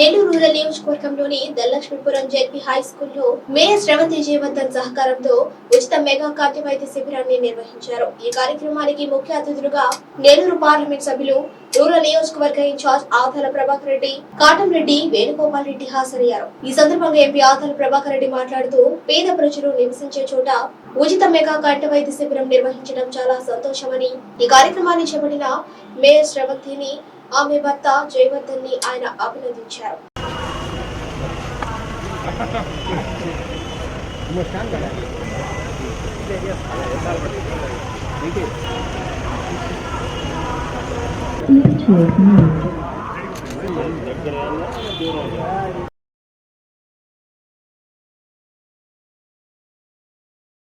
Nellore rural నియోజకవర్గంలోని దల్లక్ష్మీపురం ZP high స్కూల్లో mayor Sravanthi Jayavardhan సహకారంతో ఉచిత మెగా కంటి వైద్య శిబిరాన్ని నిర్వహించారు. ఈ కార్యక్రమానికి ముఖ్య అతిథులుగా నెల్లూరు పార్లమెంట్ సభ్యులు రూరల్ నియోజకవర్గ ఇన్ఛార్జ్ ఆదాల ప్రభాకర్ రెడ్డి కాటం రెడ్డి వేణుగోపాల్ రెడ్డి హాజరయ్యారు. ఈ సందర్భంగా ఎంపీ ఆదాల ప్రభాకర్ రెడ్డి మాట్లాడుతూ పేద ప్రజలు నివసించే చోట ఉచిత మెగా కంటి వైద్య శిబిరం నిర్వహించడం చాలా సంతోషమని ఈ కార్యక్రమాన్ని చేపట్టిన మేయర్ శ్రవంతిని ఆమె భర్త జయవర్ధన్ని ఆయన అభినందించారు.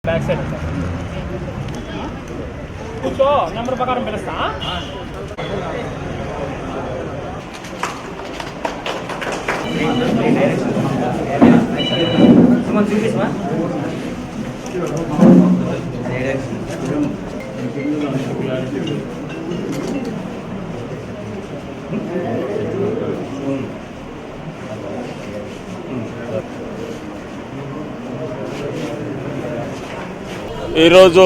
బ్యాక్ సైడ్ కూర్చో నెంబర్ ప్రకారం పిలుస్తా. ఈరోజు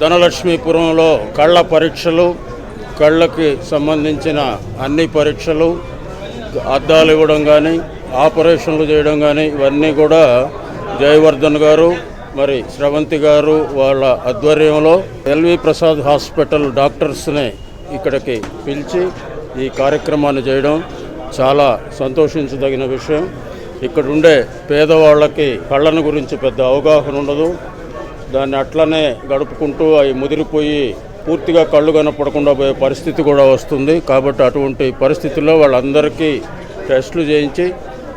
ధనలక్ష్మీపురంలో కళ్ళ పరీక్షలు కళ్ళకి సంబంధించిన అన్ని పరీక్షలు అద్దాలు ఇవ్వడం కానీ ఆపరేషన్లు చేయడం కానీ ఇవన్నీ కూడా జయవర్ధన్ గారు మరి స్రవంతి గారు వాళ్ళ ఆధ్వర్యంలో ఎల్వి ప్రసాద్ హాస్పిటల్ డాక్టర్స్ని ఇక్కడికి పిలిచి ఈ కార్యక్రమాన్ని చేయడం చాలా సంతోషించదగిన విషయం. ఇక్కడ ఉండే పేదవాళ్ళకి కళ్ళను గురించి పెద్ద అవగాహన ఉండదు. దాన్ని అట్లనే గడుపుకుంటూ అవి ముదిరిపోయి పూర్తిగా కళ్ళు కనపడకుండా పోయే పరిస్థితి కూడా వస్తుంది. కాబట్టి అటువంటి పరిస్థితుల్లో వాళ్ళందరికీ టెస్టులు చేయించి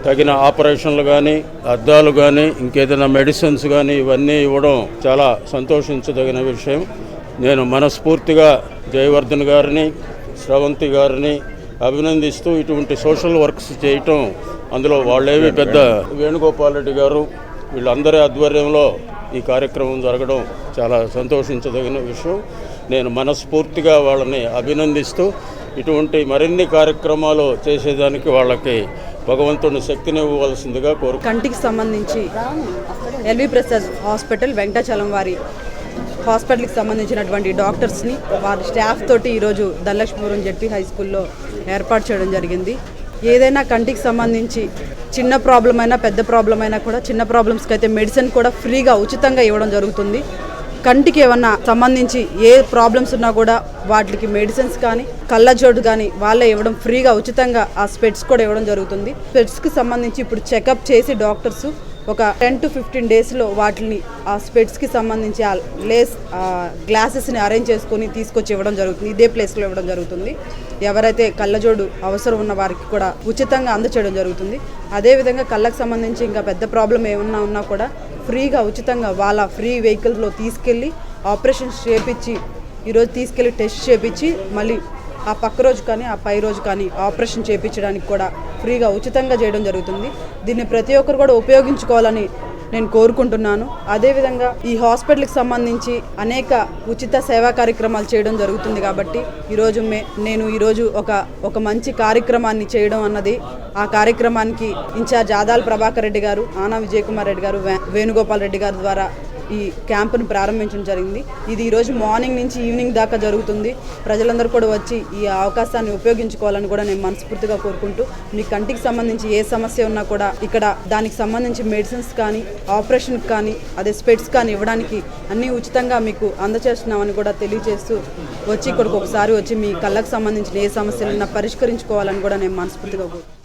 తగిన ఆపరేషన్లు కానీ అద్దాలు కానీ ఇంకేదైనా మెడిసిన్స్ కానీ ఇవన్నీ ఇవ్వడం చాలా సంతోషించదగిన విషయం. నేను మనస్ఫూర్తిగా జయవర్ధన్ గారిని స్రవంతి గారిని అభినందిస్తూ ఇటువంటి సోషల్ వర్క్స్ చేయటం అందులో వాళ్ళేవి పెద్ద వేణుగోపాల్ రెడ్డి గారు వీళ్ళందరి ఆధ్వర్యంలో ఈ కార్యక్రమం జరగడం చాలా సంతోషించదగిన విషయం. నేను మనస్ఫూర్తిగా వాళ్ళని అభినందిస్తూ ఇటువంటి మరిన్ని కార్యక్రమాలు చేసేదానికి వాళ్ళకి భగవంతుని శక్తిని ఇవ్వవలసిందిగా కోరు కంటికి సంబంధించి ఎల్వి ప్రసాద్ హాస్పిటల్ వెంకటాచలం వారి హాస్పిటల్కి సంబంధించినటువంటి డాక్టర్స్ని వారి స్టాఫ్ తోటి ఈరోజు ధనలక్ష్మీపురం జెడ్పీ హై స్కూల్లో ఏర్పాటు చేయడం జరిగింది. ఏదైనా కంటికి సంబంధించి చిన్న ప్రాబ్లం అయినా పెద్ద ప్రాబ్లం అయినా కూడా చిన్న ప్రాబ్లమ్స్కి అయితే మెడిసిన్ కూడా ఫ్రీగా ఉచితంగా ఇవ్వడం జరుగుతుంది. కంటికి ఏమన్నా సంబంధించి ఏ ప్రాబ్లమ్స్ ఉన్నా కూడా వాటికి మెడిసిన్స్ కానీ కళ్ళజోడు కానీ వాళ్ళే ఇవ్వడం ఫ్రీగా ఉచితంగా ఆ స్పెట్స్ కూడా ఇవ్వడం జరుగుతుంది. స్పెట్స్కి సంబంధించి ఇప్పుడు చెకప్ చేసి డాక్టర్స్ ఒక టెన్ టు ఫిఫ్టీన్ డేస్లో వాటిని ఆ స్పెట్స్కి సంబంధించి ఆ లేస్ గ్లాసెస్ని అరేంజ్ చేసుకొని తీసుకొచ్చి ఇవ్వడం జరుగుతుంది. ఇదే ప్లేస్లో ఇవ్వడం జరుగుతుంది. ఎవరైతే కళ్ళజోడు అవసరం ఉన్న వారికి కూడా ఉచితంగా అందచేయడం జరుగుతుంది. అదేవిధంగా కళ్ళకు సంబంధించి ఇంకా పెద్ద ప్రాబ్లం ఏమన్నా ఉన్నా కూడా ఫ్రీగా ఉచితంగా వాళ్ళ ఫ్రీ వెహికల్స్లో తీసుకెళ్ళి ఆపరేషన్స్ చేపించి ఈరోజు తీసుకెళ్ళి టెస్ట్ చేపించి మళ్ళీ ఆ పక్క రోజు కానీ ఆ పై రోజు కానీ ఆపరేషన్ చేయించడానికి కూడా ఫ్రీగా ఉచితంగా చేయడం జరుగుతుంది. దీన్ని ప్రతి ఒక్కరు కూడా ఉపయోగించుకోవాలని నేను కోరుకుంటున్నాను. అదేవిధంగా ఈ హాస్పిటల్కి సంబంధించి అనేక ఉచిత సేవా కార్యక్రమాలు చేయడం జరుగుతుంది కాబట్టి ఈరోజు మే నేను ఈరోజు ఒక ఒక మంచి కార్యక్రమాన్ని చేయడం అన్నది ఆ కార్యక్రమానికి ఇన్ఛార్జ్ ఆదాల్ ప్రభాకర్ రెడ్డి గారు ఆనా విజయకుమార్ రెడ్డి గారు వే- వేణుగోపాల్ రెడ్డి గారి ద్వారా ఈ క్యాంపును ప్రారంభించడం జరిగింది. ఇది ఈరోజు మార్నింగ్ నుంచి ఈవినింగ్ దాకా జరుగుతుంది. ప్రజలందరూ కూడా వచ్చి ఈ అవకాశాన్ని ఉపయోగించుకోవాలని కూడా నేను మనస్ఫూర్తిగా కోరుకుంటూ మీ కంటికి సంబంధించి ఏ సమస్య ఉన్నా కూడా ఇక్కడ దానికి సంబంధించి మెడిసిన్స్ కానీ ఆపరేషన్కి కానీ అదే స్పెట్స్ కానీ ఇవ్వడానికి అన్నీ ఉచితంగా మీకు అందచేస్తున్నామని కూడా తెలియజేస్తూ వచ్చి ఇక్కడికి ఒకసారి వచ్చి మీ కళ్ళకు సంబంధించిన ఏ సమస్యలున్నా పరిష్కరించుకోవాలని కూడా నేను మనస్ఫూర్తిగా కోరుకుంటున్నాను.